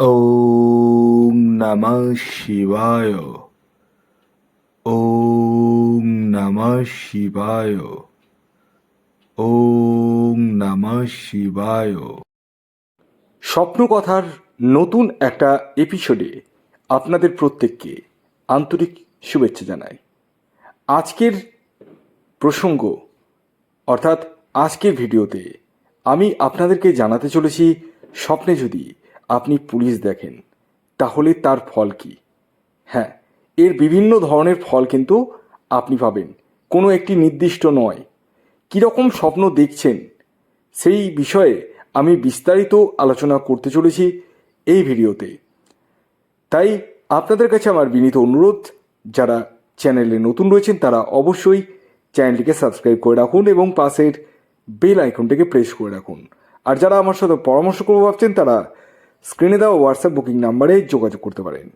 ওম নমঃ শিবায়। ওম নমঃ শিবায়। ওম নমঃ শিবায়। স্বপ্নকথার নতুন একটা এপিসোডে আপনাদের প্রত্যেককে আন্তরিক শুভেচ্ছা জানাই। আজকের প্রসঙ্গ, অর্থাৎ আজকের ভিডিওতে আমি আপনাদেরকে জানাতে চলেছি স্বপ্নে যদি আপনি পুলিশ দেখেন, তাহলে তার ফল কি? হ্যাঁ এর বিভিন্ন ধরনের ফল কিন্তু আপনি পাবেন, কোনো একটি নির্দিষ্ট নয়। কীরকম স্বপ্ন দেখছেন? সেই বিষয়ে আমি বিস্তারিত আলোচনা করতে চলেছি এই ভিডিওতে। তাই আপনাদের কাছে আমার বিনীত অনুরোধ, যারা চ্যানেলে নতুন রয়েছেন তারা অবশ্যই চ্যানেলটিকে সাবস্ক্রাইব করে রাখুন এবং পাশের বেল আইকনটিকে প্রেস করে রাখুন। আর যারা আমার সাথে পরামর্শ করব ভাবছেন তারা স্ক্রিনে দেওয়া হোয়াটসঅ্যাপ বুকিং নাম্বারে যোগাযোগ করতে পারেন।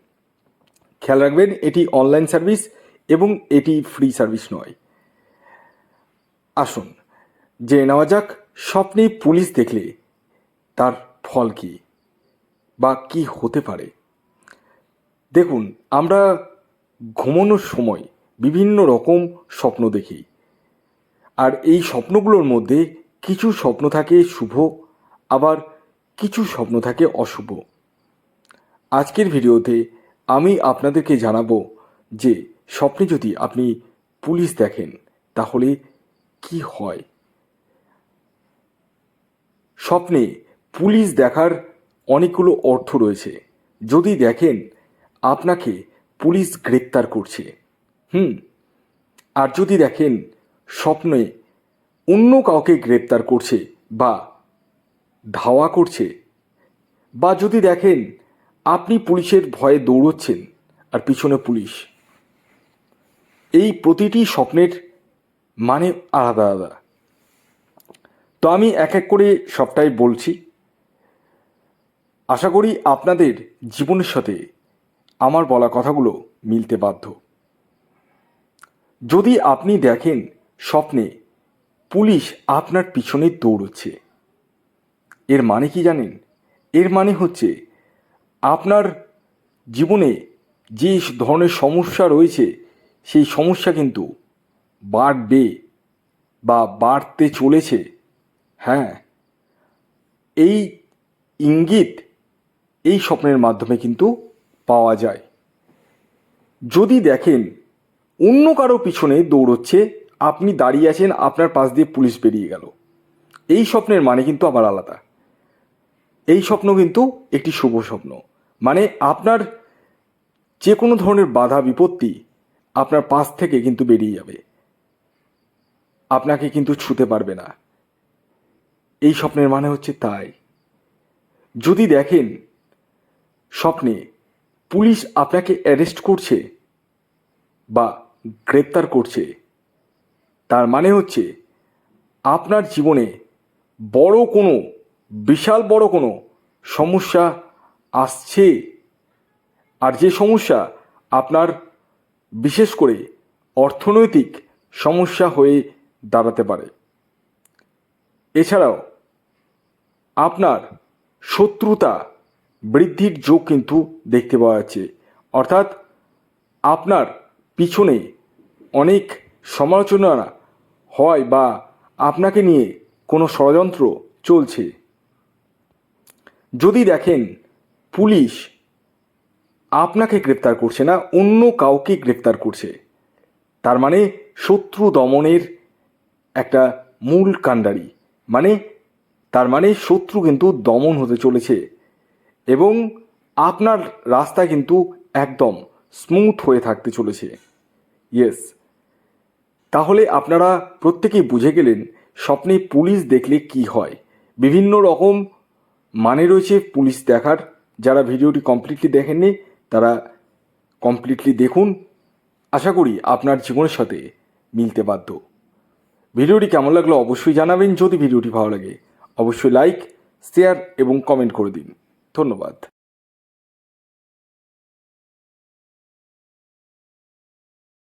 খেয়াল রাখবেন, এটি অনলাইন সার্ভিস এবং এটি ফ্রি সার্ভিস নয়। আসুন, জেনে নেওয়া যাক, স্বপ্নে পুলিশ দেখলে তার ফল কি বা কি হতে পারে। দেখুন, আমরা ঘুমানোর সময় বিভিন্ন রকম স্বপ্ন দেখি। আর এই স্বপ্নগুলোর মধ্যে কিছু স্বপ্ন থাকে শুভ, আবার কিছু স্বপ্ন থাকে অশুভ। আজকের ভিডিওতে আমি আপনাদেরকে জানাব যে স্বপ্নে যদি আপনি পুলিশ দেখেন, তাহলে কি হয়? স্বপ্নে পুলিশ দেখার অনেকগুলো অর্থ রয়েছে। যদি দেখেন, আপনাকে পুলিশ গ্রেপ্তার করছে। হুম, আর যদি দেখেন, স্বপ্নে অন্য কাউকে গ্রেপ্তার করছে বা ধাওয়া করছে। বা যদি দেখেন আপনি পুলিশের ভয়ে দৌড়চ্ছেন আর পিছনে পুলিশ, এই প্রতিটি স্বপ্নের মানে আলাদা আলাদা। তো আমি এক এক করে সবটাই বলছি। আশা করি আপনাদের জীবনের সাথে আমার বলা কথাগুলো মিলতে বাধ্য। যদি আপনি দেখেন স্বপ্নে পুলিশ আপনার পিছনে দৌড়চ্ছে এর মানে কি জানেন? এর মানে হচ্ছে আপনার জীবনে যে ধরনের সমস্যা রয়েছে, সেই সমস্যা কিন্তু বাড়বে বা বাড়তে চলেছে। হ্যাঁ এই ইঙ্গিত, এই স্বপ্নের মাধ্যমে কিন্তু পাওয়া যায়। যদি দেখেন অন্য কারও পিছনে দৌড়চ্ছে, আপনি দাঁড়িয়ে আছেন, আপনার পাশ দিয়ে পুলিশ বেরিয়ে গেল। এই স্বপ্নের মানে কিন্তু আবার আলাদা। এই স্বপ্ন কিন্তু একটি শুভ স্বপ্ন। মানে আপনার যে কোনো ধরনের বাধা, বিপত্তি আপনার পাশ থেকে কিন্তু বেরিয়ে যাবে। আপনাকে কিন্তু ছুতে পারবে না। এই স্বপ্নের মানে হচ্ছে তাই। যদি দেখেন স্বপ্নে পুলিশ আপনাকে অ্যারেস্ট করছে বা গ্রেপ্তার করছে, তার মানে হচ্ছে আপনার জীবনে বড় কোনো বিশাল বড় কোনো সমস্যা আসছে। আর যে সমস্যা আপনার বিশেষ করে অর্থনৈতিক সমস্যা হয়ে দাঁড়াতে পারে। এছাড়াও আপনার শত্রুতা বৃদ্ধির যোগ কিন্তু দেখতে পাওয়া যাচ্ছে। অর্থাৎ আপনার পিছনে অনেক সমালোচনা হয় বা আপনাকে নিয়ে কোনো ষড়যন্ত্র চলছে। যদি দেখেন পুলিশ আপনাকে গ্রেপ্তার করছে না, অন্য কাউকে গ্রেপ্তার করছে, তার মানে শত্রু দমনের একটা মূল কাণ্ডারি। মানে তার মানে শত্রু কিন্তু দমন হতে চলেছে এবং আপনার রাস্তা কিন্তু একদম স্মুথ হয়ে থাকতে চলেছে। ইয়েস। তাহলে আপনারা প্রত্যেকেই বুঝে গেলেন, স্বপ্নে পুলিশ দেখলে কি হয়? বিভিন্ন রকম মানে রয়েছে, পুলিশ দেখার। যারা ভিডিওটি কমপ্লিটলি দেখেননি, তারা কমপ্লিটলি দেখুন। আশা করি আপনার জীবনের সাথে মিলতে বাধ্য। ভিডিওটি কেমন লাগল অবশ্যই জানাবেন। যদি ভিডিওটি ভালো লাগে, অবশ্যই লাইক শেয়ার এবং কমেন্ট করে দিন। ধন্যবাদ।